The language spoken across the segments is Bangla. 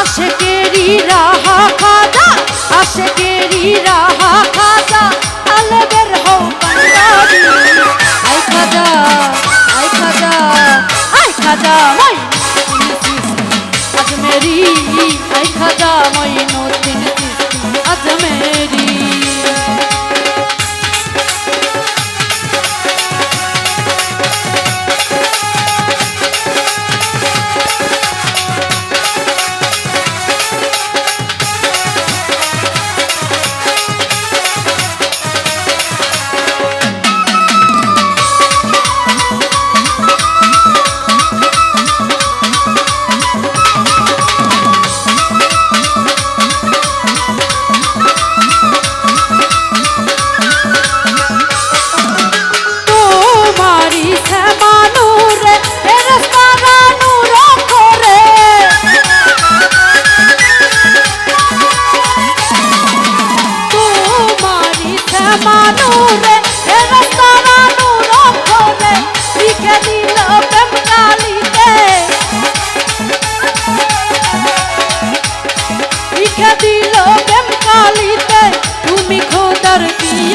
আশেকেরি রাহা খাদা আশেকেরি রাহা খাদা আলে বের হও পাঞ্জাবি। আই খাদা আই খাদা আই খাদা মই আজ মেরি আই খাদা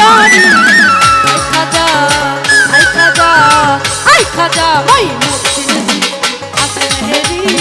বিয়ারি আই খাজা আই খাজা আই খাজা মুখ আসলে হেরি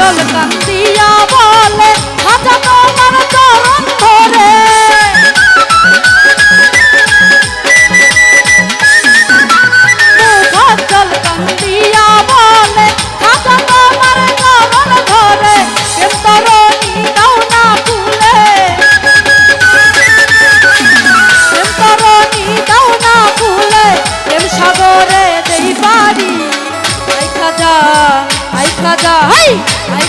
কাজল কান্দিয়া বলে হাজা তোমার চরণ ধরে।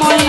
ময়ী